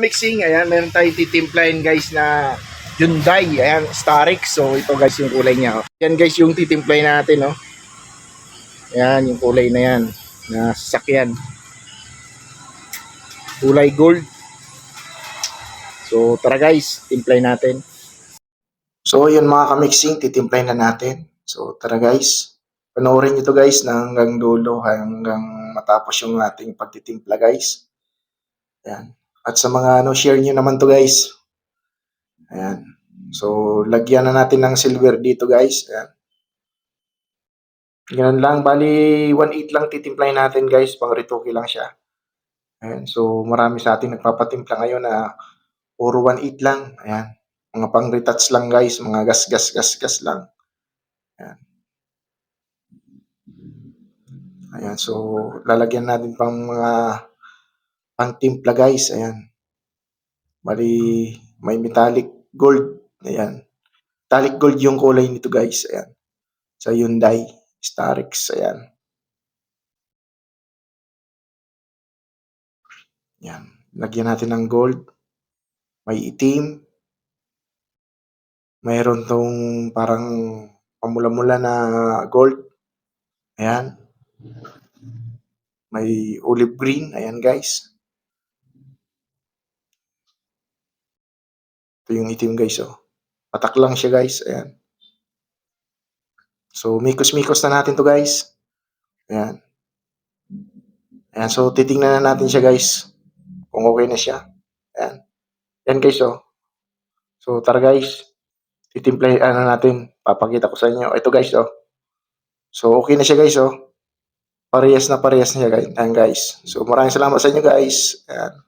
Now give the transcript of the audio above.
mixing, ayan, meron tayong titimplahin guys na Hyundai, ayan, Starix. So ito guys yung kulay niya. oh. Guys yung titimplahin natin, no. Ayan, yung kulay na yan, na sasakyan. Kulay gold. So tara guys, timplahin natin. So yun mga ka-mixing, titimplahin na natin. So tara guys, panoorin nyo to guys na hanggang dulo, hanggang matapos yung ating pagtitimpla guys. Ayan. At sa mga ano, share nyo naman to guys. Ayan. So, lagyan na natin ng silver dito guys. Ayan. Ganun lang. Bali, 1.8 lang titimplahin natin guys. Pang retoke lang siya. Ayan. So, marami sa atin nagpapatimpla ngayon na puro 1.8 lang. Ayan. Mga pang retouch lang guys. Mga gas, gas, gas, gas lang. Ayan. Ayan. So, lalagyan natin pang mga pang timpla guys. Ayan. Bali, may metallic gold. Ayan. Metallic gold yung kulay nito guys. Ayan. Sa Hyundai Starix. Ayan. Ayan. Lagyan natin ng gold. May itim. Mayroon tong parang pamula-mula na gold. Ayan. May olive green. Ayan guys. Ito yung itim guys oh. Patak lang siya guys. Ayan. So, mikos-mikos na natin to guys. Ayan. Ayan. So, titingnan na natin siya guys. Kung okay na siya. Ayan. Ayan guys oh. So, tara guys. Titimplahin na natin. Papakita ko sa inyo. Ito guys oh. So, okay na siya guys oh. Parehas na parehas na siya guys. Ayan guys. So, maraming salamat sa inyo guys. Ayan.